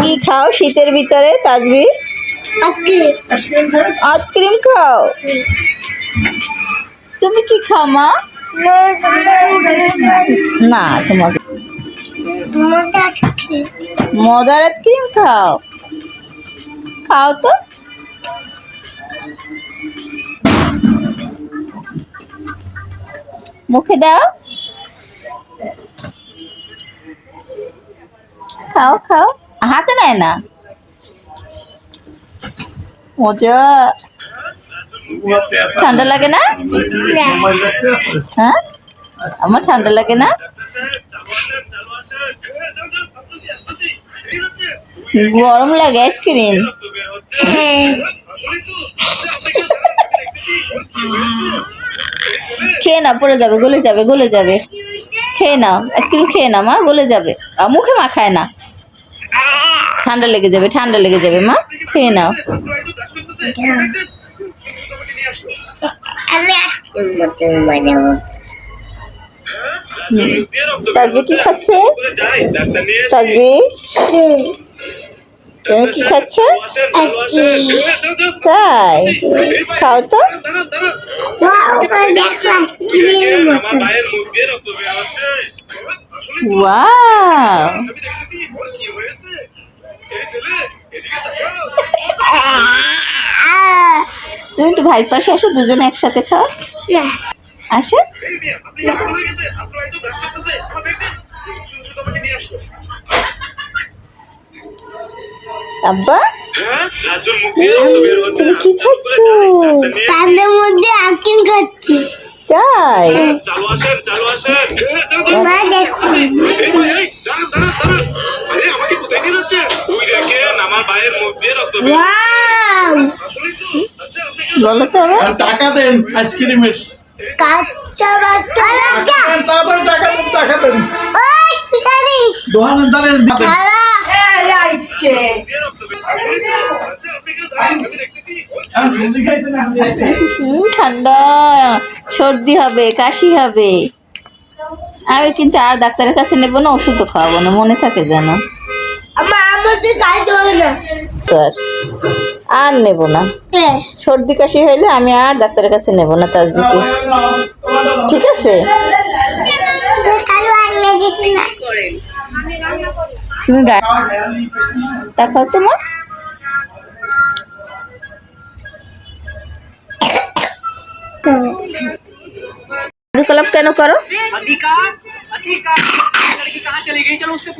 কি খাও শীতের ভিতরে তাজবি? আজকে আইসক্রিম খাও? তুমি কি খাও মা? না তোমাকে মজার আইসক্রিম খাও। খাও তো। মুখে দাও। খাও খাও। হাতে নেয় না? মজা। ঠান্ডা লাগে না? হ্যাঁ? আমার ঠান্ডা লাগে না? গরম লাগে আইসক্রিম? খেয়ে না পড়ে যাবে গলে যাবে গলে যাবে। খেয়ে নাও আইসক্রিম খেয়ে নাও মা গলে যাবে। আর মুখে মাখায় না। ঠান্ডা লেগে যাবে ঠান্ডা লেগে যাবে মা খেয়ে নাও। আমি আইসক্রিম মতো বানাবো তাজবি কি খাচ্ছে? তাজবি? তুমি কি খাচ্ছ তাই খাও তো তুমি একটু ভাইয়ের পাশে আসো দুজনে একসাথে খাও। আসো। আব্বা? তুমি কি খাচ্ছ? তাদের মধ্যে আইসক্রিম খাচ্ছি। তাই? চালু মা দেখো। বলো তো টাকা দেন আইসক্রিমের। রাখা। টাকা দেন টাকা দেন। ওই কি ঠান্ডা। সর্দি হবে কাশি হবে। আমি কিন্তু আর ডাক্তারের কাছে নেব না ওষুধও খাওয়াবো না মনে থাকে যেন। আর নেব না। এ, সর্দি কাশি হইলে আমি আর ডাক্তারের কাছে নেব না তাজবিকে। ঠিক আছে? তুই কালো আর মেডিসিন না তুমি গা তারপর তোমার কার্যকলাপ কেন করো